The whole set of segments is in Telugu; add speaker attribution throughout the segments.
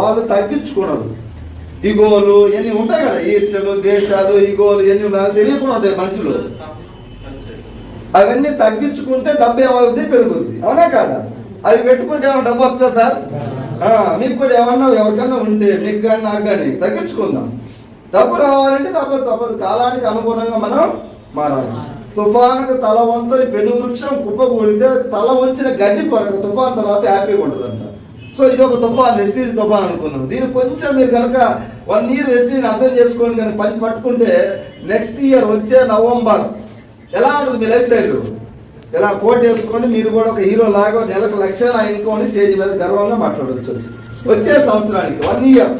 Speaker 1: వాళ్ళు తగ్గించుకున్నారు. ఇగోలు ఇవన్నీ ఉంటాయి కదా ఈర్ష్యలు దేశాలు ఇగోలు ఇవన్నీ మనకు తెలియకుండా ఉంటాయి మనుషులు. అవన్నీ తగ్గించుకుంటే డబ్బు ఏమవుద్ది? పెరుగుద్ది. అవునా కాదా? అవి పెట్టుకుంటే ఏమైనా డబ్బు వస్తుందా సార్? మీకు కూడా ఏమన్నా ఎవరికన్నా ఉంటే మీకు కానీ నాకు కానీ తగ్గించుకుందాం. డబ్బు రావాలంటే తప్పదు తప్పదు. కాలానికి అనుగుణంగా మనం మారాలి. తుఫానుకు తల వంచని పెను వృక్షం కుప్పకూడితే తల వంచిన గడ్డి పరక తుఫాన్ తర్వాత హ్యాపీగా ఉండదంట. సో ఇది ఒక తుఫాన్ వెస్టీజ్ తుఫాన్ అనుకుందాం దీన్ని కొంచెం మీరు కనుక వన్ ఇయర్ వెస్టీజ్ అర్థం చేసుకోండి కనుక పని పట్టుకుంటే నెక్స్ట్ ఇయర్ వచ్చే నవంబర్. ఎలా ఉంటుంది మీ లైఫ్ స్టైల్? ఇలా కోట్ వేసుకొని మీరు కూడా ఒక హీరో లాగా నెలకు లక్షలు ఆయనుకొని స్టేజ్ మీద గర్వంగా మాట్లాడవచ్చు వచ్చే సంవత్సరానికి వన్ ఇయర్.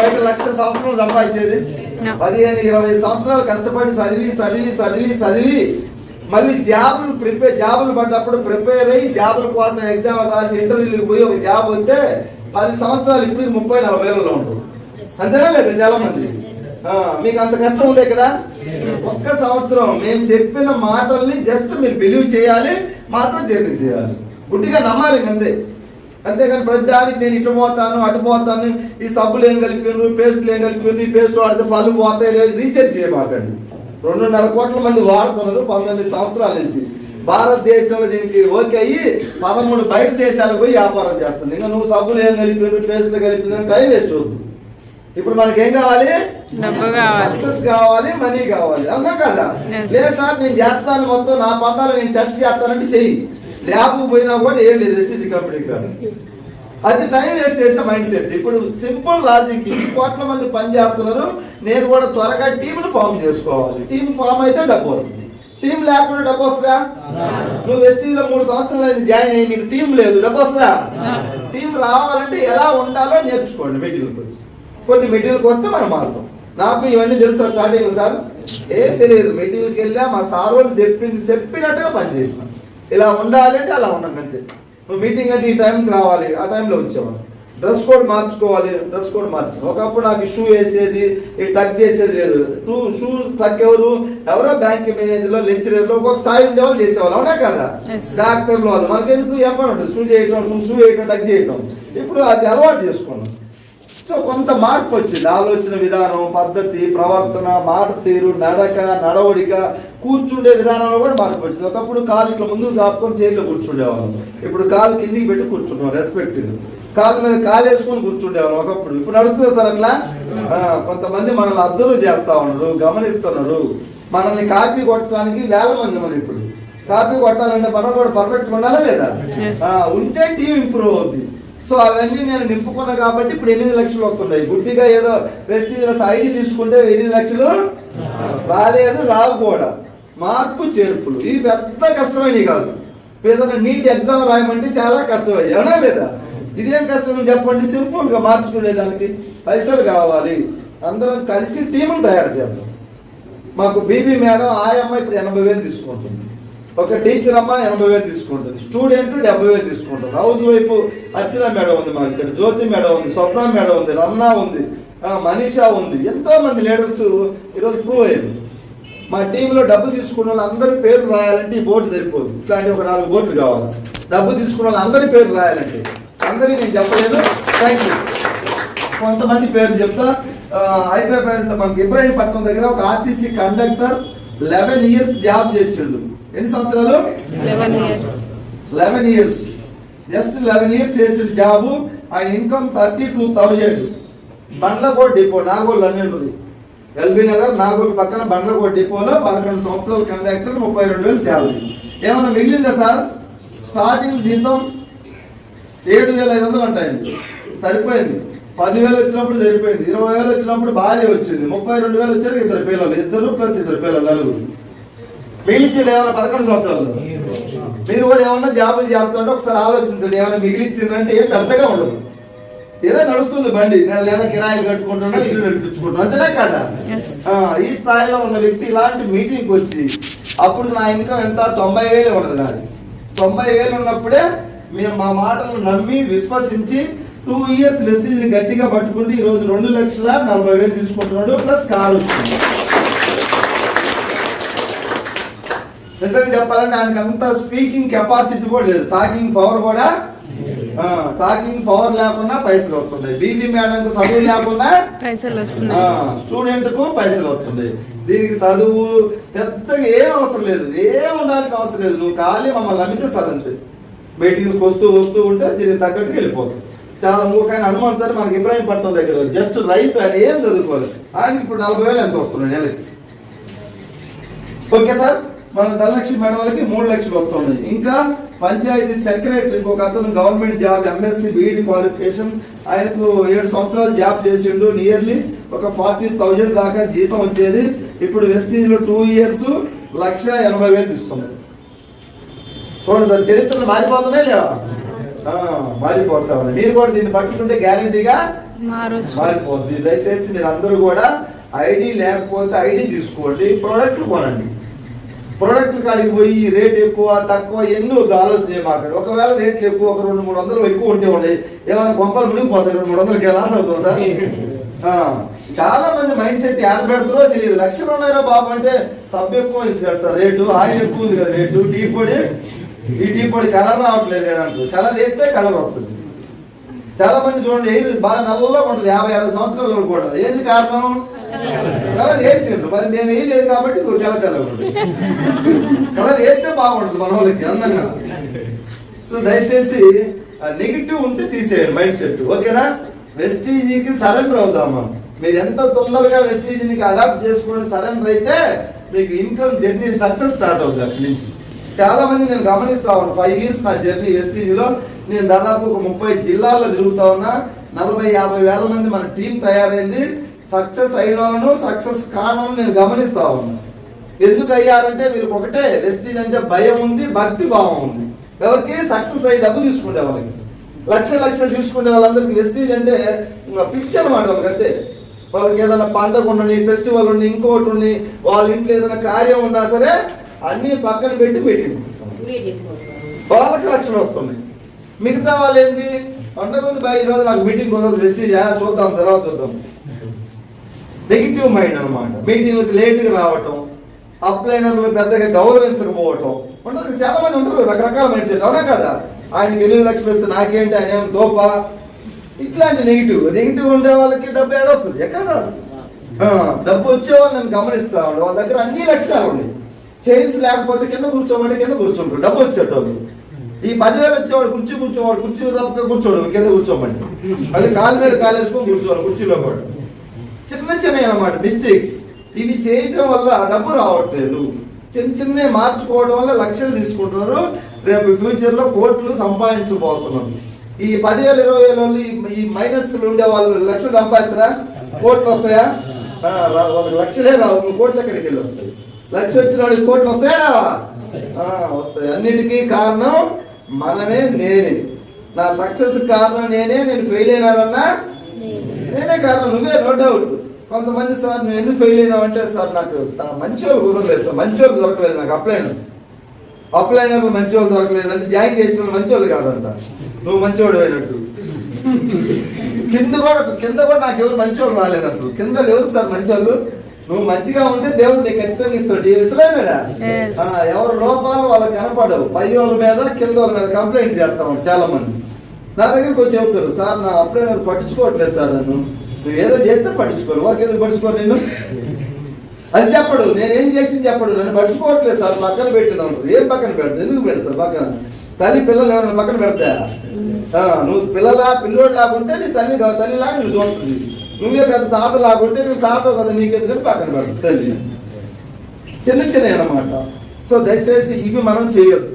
Speaker 1: బయట లక్ష సంవత్సరాలు సంపాదించేది. పదిహేను ఇరవై సంవత్సరాలు కష్టపడి చదివి చదివి చదివి చదివి మళ్ళీ జాబులు ప్రిపేర్ జాబులు పడ్డప్పుడు ప్రిపేర్ అయ్యి జాబుల కోసం ఎగ్జామ్ రాసి ఇంటర్వ్యూకి పోయి ఒక జాబ్ వస్తే పది సంవత్సరాలు ఇప్పుడు ముప్పై నలభై వేలలో ఉంటారు అంతేనా లేదా చాలా మంది మీకు అంత కష్టం ఉంది ఇక్కడ? ఒక్క సంవత్సరం మేము చెప్పిన మాటల్ని జస్ట్ మీరు బిలీవ్ చేయాలి మాతో జర్నీ చేయాలి. గుడ్డిగా నమ్మాలి అంతే. అంతేగాని ప్రతి దానికి నేను ఇటు పోతాను అటు పోతాను ఈ సబ్బులు ఏం కలిపాను పేస్టులు ఏం కలిపాను ఈ పేస్ట్ వాడితే పళ్ళు పోతాయి రీసెర్చ్ చేయమాకండి. రెండున్నర కోట్ల మంది వాడుతున్నారు పంతొమ్మిది సంవత్సరాల నుంచి. భారతదేశంలో దీనికి ఓకే అయ్యి పదమూడు బయట దేశాలకు పోయి వ్యాపారం చేస్తుంది. ఇంకా నువ్వు సబ్బులు ఏం కలిపాను పేస్టులు కలిపిందని టైం వేస్ట్ అవుతుంది. ఇప్పుడు మనకి ఏం కావాలి. సక్సెస్ కావాలి మనీ కావాలి. అవునా కదా. లేదు సార్ నేను చేస్తాను మొత్తం నా పందాలు నేను టెస్ట్ చేస్తానంటే చెయ్యి. ల్యాబ్ పోయినా కూడా ఏం లేదు ఎస్టీసీ కంపెనీకి రాడు అది టైం వేస్ట్ చేసే మైండ్ సెట్ ఇప్పుడు సింపుల్ లాజిక్ ఈ కోట్ల మంది పని చేస్తున్నారు. నేను కూడా త్వరగా టీంను ఫామ్ చేసుకోవాలి. టీం ఫామ్ అయితే డబ్బు వస్తుంది. టీం లేకుండా డబ్బు వస్తుందా? నువ్వు ఎస్టీలో మూడు సంవత్సరాలు అయింది జాయిన్ అయ్యి నీకు టీం లేదు డబ్బు వస్తుందా? టీం రావాలంటే ఎలా ఉండాలో నేర్చుకోండి మెటీరియల్కి వచ్చి. కొన్ని మెటీరియల్కి వస్తే మనం మారుతాం. నాకు ఇవన్నీ తెలుసా స్టార్టింగ్ సార్? ఏం తెలియదు. మెటీరియల్కి వెళ్ళా మా సార్ వాళ్ళు చెప్పింది చెప్పినట్టుగా పనిచేసినాం. ఇలా ఉండాలంటే అలా ఉన్నాం అంతే. నువ్వు మీటింగ్ అంటే ఈ టైంకి రావాలి ఆ టైంలో వచ్చేవాడు డ్రెస్ కోడ్ మార్చుకోవాలి డ్రెస్ కోడ్ మార్చాను ఒకప్పుడు నాకు షూ వేసేది ఈ టక్ చేసేది లేదు. షూ షూ టక్ ఎవరు? ఎవరో బ్యాంక్ మేనేజర్లో లెక్చరర్లో ఒక స్థాయి ఉండే వాళ్ళు చేసేవాళ్ళు. అవునా కదా. డాక్టర్లు వాళ్ళు. మనకెందుకు ఉంటుంది షూ చేయటం షూ వేయటం టక్ చేయటం. ఇప్పుడు అది అలవాటు చేసుకున్నాం. సో కొంత మార్పు వచ్చింది. ఆలోచన విధానం పద్ధతి ప్రవర్తన మాట తీరు నడక నడవడిక కూర్చుండే విధానంలో కూడా మార్పు వచ్చింది. ఒకప్పుడు కాలు ఇట్లా ముందుకు చాపుకొని చైర్లో కూర్చుండేవాళ్ళం. ఇప్పుడు కాలు కిందికి పెట్టి కూర్చున్నాం రెస్పెక్ట్ కాలు మీద కాలు వేసుకొని కూర్చుండేవాళ్ళం ఒకప్పుడు. ఇప్పుడు నడుస్తుంది సార్ అట్లా? కొంతమంది మనల్ని అబ్జర్వ్ చేస్తా ఉన్నారు గమనిస్తున్నారు. మనల్ని కాపీ కొట్టడానికి వేల మంది మనం ఇప్పుడు. కాపీ కొట్టాలంటే మనం కూడా పర్ఫెక్ట్ ఉండాలా లేదా? ఉంటే టీం ఇంప్రూవ్ అవుద్ది. సో అవన్నీ నేను నింపుకున్నా కాబట్టి ఇప్పుడు ఎనిమిది లక్షలు వస్తున్నాయి. గుడ్డిగా ఏదో వెస్టీజ్ ఐడి తీసుకుంటే ఎనిమిది లక్షలు రాలేదు రావు కూడా మార్పు చేర్పులు. ఇవి పెద్ద కష్టమైనవి కాదు. ఏదైనా నీట్ ఎగ్జామ్ రాయమంటే చాలా కష్టమయ్యి అవునా లేదా? ఇదేం కష్టం? చెప్పండి. సింపుల్గా మార్చుకునేదానికి పైసలు కావాలి. అందరం కలిసి టీమును తయారు చేద్దాం. మాకు బీబీ మేడం ఆ అమ్మాయి ఇప్పుడు ఎనభై వేలు తీసుకుంటుంది. ఒక టీచర్ అమ్మ ఎనభై వేలు తీసుకుంటుంది. స్టూడెంట్ డెబ్బై వేలు తీసుకుంటుంది. హౌస్ వైఫ్ అర్చన మేడం ఉంది మాకు ఇక్కడ. జ్యోతి మేడం ఉంది స్వప్న మేడం ఉంది రన్నా ఉంది మనీషా ఉంది. ఎంతో మంది లీడర్స్ ఈరోజు ప్రూవ్ అయ్యారు. మా టీంలో డబ్బు తీసుకున్న వాళ్ళు అందరి పేర్లు రాయాలంటే ఈ బోర్డు సరిపోదు. ఇట్లాంటి ఒక నాలుగు బోర్డులు కావాలి. డబ్బు తీసుకున్న వాళ్ళు అందరి పేరు రాయాలంటే. అందరికీ నేను చెప్పలేదు. థ్యాంక్ యూ కొంతమంది పేరు చెప్తా. హైదరాబాద్లో మనకి ఇబ్రాహీంపట్నం దగ్గర ఒక RTC conductor eleven years job చేసిండు ఎన్ని సంవత్సరాలు?
Speaker 2: Eleven years
Speaker 1: just eleven years చేసిన జాబు ఆయన income thirty two thousand Bandlakota depot Nagole అని ఉంటుంది ఎల్బీ నగర్ నాగోల్ పక్కన బండ్లకోట డిపోలో పదకొండు సంవత్సరాల కండక్టర్ ముప్పై రెండు వేలు శాలరీ ఏమన్నా మిగిలిందా సార్? స్టార్టింగ్ జీతం ఏడు వేల ఐదు వందలు అంటాయండి. సరిపోయింది. పదివేలు వచ్చినప్పుడు సరిపోయింది ఇరవై వేలు వచ్చినప్పుడు భార్య వచ్చింది ముప్పై రెండు వేలు వచ్చాడు ఇద్దరు పిల్లలు ఇద్దరు ప్లస్ ఇద్దరు పిల్లలు నలుగురు. మిగిలించాడు ఏమైనా పదకొండు సంవత్సరాలు? మీరు కూడా ఏమన్నా జాబులు చేస్తుంటే ఒకసారి ఆలోచించండి ఏమైనా మిగిలించిందంటే ఏం పెద్దగా ఉండదు. ఏదో నడుస్తుంది బండి నేను లేదా కిరాయిలు కట్టుకుంటున్నా ఇల్లు నడిపించుకుంటున్నా అంతేనా కదా? ఈ స్థాయిలో ఉన్న వ్యక్తి ఇలాంటి మీటింగ్కి వచ్చి అప్పుడు నా ఇన్కమ్ ఎంత? తొంభై వేలు ఉన్నది నాది. తొంభై వేలు ఉన్నప్పుడే మీరు మా మాటలు నమ్మి విశ్వసించి టూ ఇయర్స్ వెస్టీజ్ గట్టిగా పట్టుకుంటే ఈ రోజు రెండు లక్షల నలభై వేలు తీసుకుంటున్నాడు ప్లస్ కారు వచ్చింది. నిజంగా చెప్పాలంటే ఆయనకి అంత స్పీకింగ్ కెపాసిటీ కూడా లేదు. టాకింగ్ పవర్ కూడా టాకింగ్ పవర్ లేకుండా పైసలు వస్తున్నాయి. బీబీ మేడం కు చదువు లేకుండా
Speaker 2: పైసలు వస్తున్నాయి.
Speaker 1: స్టూడెంట్కు పైసలు వస్తుంది దీనికి చదువు పెద్దగా ఏం అవసరం లేదు. ఏం ఉండాల్సిన అవసరం లేదు. నువ్వు ఖాళీ మమ్మల్ని నమ్మితే చదంతే మీటింగ్కి వస్తూ వస్తూ ఉంటే దీనికి తగ్గట్టుగా వెళ్ళిపోతుంది చాలా మూకైన హనుమంతుడు మనకి ఇబ్రాహీంపట్నం దగ్గర. జస్ట్ రైతు ఆయన ఏం చదువుకోవాలి ఆయనకి ఇప్పుడు నలభై వేలు ఎంత వస్తున్నాయి నెలకి? ఓకే సార్ మన ధనలక్ష్మి మేడం వాళ్ళకి మూడు లక్షలు వస్తున్నాయి. ఇంకా పంచాయతీ సెక్రటరీ ఇంకొక అతను government job MSc BEd qualification ఆయనకు ఏడు సంవత్సరాలు జాబ్ చేసిండు. నియర్లీ ఒక ఫార్టీ థౌజండ్ దాకా జీతం వచ్చేది. ఇప్పుడు వెస్టీజ్లో టూ ఇయర్స్ లక్ష ఎనభై వేలు తీసుకున్నాడు. చూడండి సార్ చరిత్రలు మారిపోతున్నాయి లేవా మారిపోతా ఉన్నాయి మీరు కూడా దీన్ని పట్టుకుంటే గ్యారంటీగా మారిపోద్ది. దయచేసి మీరు అందరూ కూడా ఐడి లేకపోతే ఐడి తీసుకోండి ప్రోడక్ట్లు కొనండి. ప్రోడక్ట్లు కాడికి పోయి రేట్ ఎక్కువ తక్కువ ఎన్నో ఆలోచన చేయమాకండి ఒకవేళ రేట్లు ఎక్కువ ఒక రెండు మూడు వందలు ఎక్కువ ఉంటే ఉండే ఏమైనా కొంపలు మునిగిపోతాయి రెండు మూడు వందలకి లాస్ అవుతుంది సార్? చాలా మంది మైండ్ సెట్ యాడ్ పెడతారో తెలియదు. లక్షలు ఉన్నాయో బాబు అంటే సబ్బు ఎక్కువ ఉంది కదా సార్ రేటు ఆయిల్ ఎక్కువ ఉంది కదా రేటు టీ పొడి ఈ టీ పొడి కలర్ రావట్లేదు అంటారు కలర్ వేస్తే కలర్ వస్తుంది. చాలా మంది చూడండి ఏది బాగా నల్లగా ఉంటుంది. యాభై అరవై సంవత్సరాలు కూడా ఏంది కారణం? కలర్ వేసిండ్రు. మరి మేము వేయలేదు కాబట్టి తెల్ల తెల్ల కలర్ వేస్తే బాగుంటుంది మన వాళ్ళకి అందంగా. సో దయచేసి నెగిటివ్ ఉంటే తీసేయండి మైండ్ సెట్. ఓకేనా? వెస్టీజీకి సరెండర్ అవుదాం మనం. మీరు ఎంత తొందరగా వెస్టీజీకి అడాప్ట్ చేసుకుని సరెండర్ అయితే మీకు ఇన్కమ్ జర్నీ సక్సెస్ స్టార్ట్ అవుతుంది అక్కడి నుంచి. చాలా మంది నేను గమనిస్తా ఉన్నా. ఫైవ్ ఇయర్స్ నా జర్నీ ఎస్టీజీలో నేను దాదాపు ఒక ముప్పై జిల్లాల్లో తిరుగుతా ఉన్నా. నలభై యాభై వేల మంది మన టీం తయారైంది. సక్సెస్ అయిన వాళ్ళను సక్సెస్ కానని నేను గమనిస్తా ఉన్నాను ఎందుకు అయ్యారంటే వీళ్ళకి ఒకటే వెస్టీజ్ అంటే భయం ఉంది భక్తి భావం ఉంది. ఎవరికి? సక్సెస్ అయ్యి డబ్బు తీసుకునే వాళ్ళకి. లక్ష లక్షలు తీసుకునే వాళ్ళందరికీ వెస్టీజ్ అంటే పిక్చర్ అనమాట వాళ్ళకి అంతే. వాళ్ళకి ఏదైనా పండగ ఉండని ఫెస్టివల్ ఉండి ఇంకోటి ఉండి వాళ్ళ ఇంట్లో ఏదైనా కార్యం ఉన్నా సరే అన్ని పక్కన పెట్టి మీటింగ్ వాళ్ళకి లక్షలు వస్తున్నాయి మిగతా వాళ్ళు ఏంది పండగ ఉంది బయట ఈరోజు నాకు మీటింగ్ కుదరదు వెస్టీజ్ చూద్దాం తర్వాత చూద్దాం. నెగిటివ్ మైండ్ అనమాట మీటింగ్లకు లేట్గా రావటం అప్లైనర్లు పెద్దగా గౌరవించకపోవటం. ఉండదు చాలా మంది ఉంటారు రకరకాల మైండ్ సెట్ అవునా కదా? ఆయనకి ఎనిమిది లక్షలు ఇస్తే నాకేంటి ఆయన ఏమైనా తోప? ఇట్లాంటి నెగిటివ్ నెగిటివ్ ఉండే వాళ్ళకి డబ్బు ఏడొస్తుంది. ఎక్కడ డబ్బు వచ్చేవాళ్ళు నేను గమనిస్తా ఉండే. వాళ్ళ దగ్గర అన్ని లక్ష్యాలు ఉన్నాయి. చైన్స్ లేకపోతే కింద కూర్చోమంటే కింద కూర్చుంటారు. డబ్బు వచ్చేటోళ్ళు. ఈ పదివేలు వచ్చేవాడు కుర్చీ కూర్చోవాడు కుర్చీలో తప్పక కూర్చోడు కింద కూర్చోమండి మళ్ళీ కాలు మీద కాలు వేసుకొని కూర్చోవాలి కుర్చీలో కూడా. చిన్న చిన్న అనమాట మిస్టేక్స్ ఇవి చేయటం వల్ల డబ్బు రావట్లేదు. చిన్న చిన్న మార్చుకోవడం వల్ల లక్షలు తీసుకుంటున్నారు. రేపు ఫ్యూచర్లో కోట్లు సంపాదించబోతున్నారు ఈ పదివేలు ఇరవై వేల ఈ- ఈ మైనస్ ఉండే వాళ్ళు లక్షలు సంపాదిస్తారా? కోట్లు వస్తాయా? వాళ్ళకి లక్షలే రావు కోట్లు ఎక్కడికి వెళ్ళి వస్తాయి లక్ష వచ్చిన వాడికి కోట్లు వస్తాయా? వస్తాయి. అన్నిటికీ కారణం మనమే నేనే. నా సక్సెస్ కారణం నేనే నేను ఫెయిల్ అయినారన్నా నేనే. కారణం నువ్వే నో డౌట్. కొంతమంది సార్ నువ్వు ఎందుకు ఫెయిల్ అయినావు? అంటే సార్ నాకు సా- మంచి వాళ్ళు కుదరలేదు సార్. మంచి వాళ్ళు దొరకలేదు నాకు అప్లైనర్స్ అప్లైనర్లు మంచి వాళ్ళు దొరకలేదు అంటే జాయిన్ చేసిన వాళ్ళు మంచి వాళ్ళు కాదంట. నువ్వు మంచివాడు అయినట్టు. కింద కూడా కింద కూడా నాకు ఎవరు మంచి వాళ్ళు రాలేదంటారు కింద ఎవరు సార్ మంచి వాళ్ళు నువ్వు మంచిగా ఉంటే దేవుడు నీకు ఖచ్చితంగా ఇస్తాడు. ఇస్తలేదా
Speaker 2: Yes.
Speaker 1: ఎవరు లోపాలు వాళ్ళకి కనపడవు. పై వాళ్ళ మీద కింద వాళ్ళ మీద కంప్లైంట్ చేస్తాం చాలా మంది నా దగ్గరికి వచ్చి చెబుతారు సార్ నా అప్లైనర్ పట్టించుకోవట్లేదు సార్ నన్ను. నువ్వు ఏదో చేస్తే పట్టించుకోరు. వారికి ఎందుకు పట్టించుకోరు నేను అది చెప్పడు. నేను ఏం చేసింది చెప్పడు. నన్ను పట్టించుకోవట్లేదు సార్. పక్కన పెట్టినాను ఏం పక్కన పెడతా ఎందుకు పెడతారు పక్కన? తల్లి పిల్లలు ఏమైనా పక్కన పెడతా నువ్వు పిల్లలా పిల్లోడు లాగుంటే నీ తల్లి తల్లి లాగా నువ్వు చూస్తుంది. నువ్వే పెద్ద తాత లాగుంటే నువ్వు తాత కదా నీకెందుకని పక్కన పెడతా తల్లి. చిన్న చిన్న అన్నమాట. సో దయచేసి ఇవి మనం చేయొద్దు.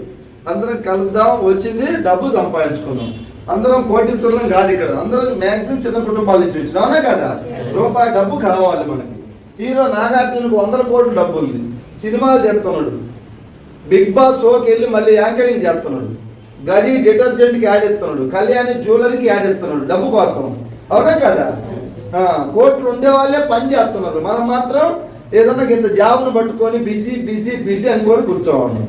Speaker 1: అందరం కలుద్దాం వచ్చింది డబ్బు సంపాదించుకుందాం. అందరం కోటీశ్వరులం కాదు ఇక్కడ. అందరం మ్యాక్సిమం చిన్న కుటుంబాల నుంచి వచ్చిన. అవునా కదా? రూపాయి డబ్బు కావాలి మనకి. హీరో నాగార్జునకు వందల కోట్లు డబ్బు ఉంది. సినిమాలు చేస్తున్నాడు. బిగ్ బాస్ షోకి వెళ్ళి మళ్ళీ యాంకరింగ్ చేస్తున్నాడు. గడి డిటర్జెంట్కి యాడ్ ఇస్తున్నాడు. కళ్యాణి జ్యువెలరీకి యాడ్ ఇస్తున్నాడు. డబ్బు కోసం. అవునా కదా? కోట్లు ఉండే వాళ్ళే పని చేస్తున్నారు. మనం మాత్రం ఏదన్నా ఇంత జాబ్ను పట్టుకొని బిజీ బిజీ బిజీ అని కూడా కూర్చోవాలి.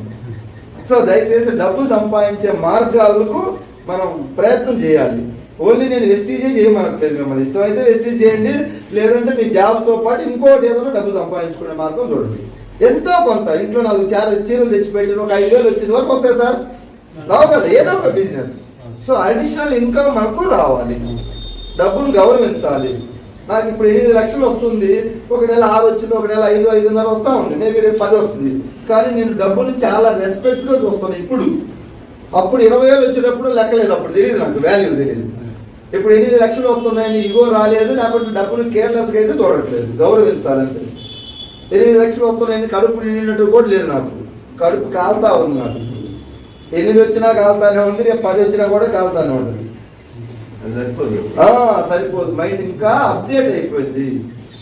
Speaker 1: సో దయచేసి డబ్బు సంపాదించే మార్గాలకు మనం ప్రయత్నం చేయాలి. ఓన్లీ నేను వెస్టీజే చేయమనట్లేదు మిమ్మల్ని. ఇష్టమైతే వెస్టీజ్ చేయండి లేదంటే మీ జాబ్తో పాటు ఇంకోటి ఏదైనా డబ్బు సంపాదించుకునే మార్గం చూడండి. ఎంతో కొంత. ఇంట్లో నాలుగు చార చీరలు తెచ్చిపెట్టి ఒక ఐదు వేలు వచ్చింది వరకు వస్తాయి సార్. రావు కదా ఏదో ఒక బిజినెస్ సో అడిషనల్ ఇన్కమ్ మనకు రావాలి. డబ్బును గౌరవించాలి. నాకు ఇప్పుడు ఎనిమిది లక్షలు వస్తుంది ఒక నెల ఆరు వచ్చింది ఒక నెల ఐదు ఐదున్నర వస్తూ ఉంది. మేబీ రేపు పది వస్తుంది. కానీ నేను డబ్బుని చాలా రెస్పెక్ట్గా చూస్తాను ఇప్పుడు. అప్పుడు ఇరవై వేలు వచ్చేటప్పుడు లెక్కలేదు అప్పుడు. తెలియదు నాకు వాల్యూ తెలియదు ఇప్పుడు ఎనిమిది లక్షలు వస్తున్నాయని ఇగో రాలేదు లేకపోతే డబ్బులు కేర్లెస్గా అయితే చూడట్లేదు. గౌరవించాలంటే. ఎనిమిది లక్షలు వస్తున్నాయని కడుపు నిండినట్టు కూడా లేదు నాకు. కడుపు కాలుతా ఉంది నాకు. ఎనిమిది వచ్చినా కాలుతానే ఉంది రేపు పది వచ్చినా కూడా కాలుతానే ఉంది. సరిపోదు. మైండ్ ఇంకా అప్డేట్ అయిపోయింది.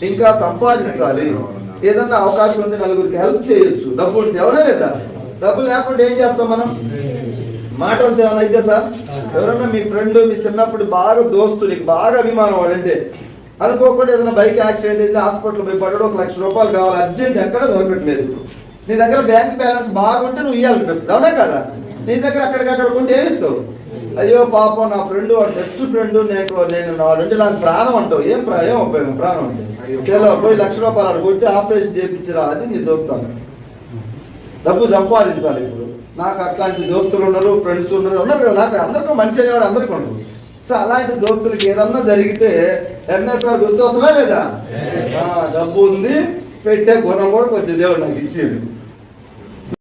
Speaker 1: ఇంకా సంపాదించాలి. ఏదన్నా అవకాశం ఉంటే నలుగురికి హెల్ప్ చేయొచ్చు. డబ్బు ఉంటే ఎవరా లేదా? డబ్బు లేకుండా ఏం చేస్తాం మనం? మాట అంతే ఏమైనా అయితే సార్? ఎవరన్నా మీ ఫ్రెండ్ మీ చిన్నప్పుడు బాగా దోస్తు నీకు బాగా అభిమానం వాడంటే అనుకోకుండా ఏదైనా బైక్ యాక్సిడెంట్ అయితే హాస్పిటల్ పోయి పడడం ఒక లక్ష రూపాయలు కావాలి అర్జెంట్ ఎక్కడ దొరకట్లేదు. నీ దగ్గర బ్యాంక్ బ్యాలెన్స్ బాగుంటే నువ్వు ఇవ్వాలనిపిస్తుంది అవునా కదా? నీ దగ్గర అక్కడికక్కడ కొంటే ఏమిస్తావు అయ్యో పాపం నా ఫ్రెండ్ వాడు బెస్ట్ ఫ్రెండ్ నేను నేను వాడంటే నాకు ప్రాణం అంటావు. ఏం ప్రా ఏం ఉపయోగం? ప్రాణం అంటే. చలో పోయి లక్ష రూపాయలు కొట్టి ఆపరేషన్ చేయించిరా అది నీ దోస్తాను. డబ్బు సంపాదించాలి ఇప్పుడు. నాకు అట్లాంటి దోస్తులు ఉన్నారు ఫ్రెండ్స్ ఉన్నారు. ఉన్నారు కదా నాకు అందరికీ మనిషి అనేవాడు అందరికీ ఉండదు. సో అలాంటి దోస్తులకి ఏదన్నా జరిగితే ఎంఎస్ఆర్ గుర్తొస్తుందా లేదా? డబ్బు ఉంది పెట్టే గుణం కూడా కొంచెం దేవుడు నాకు ఇచ్చేది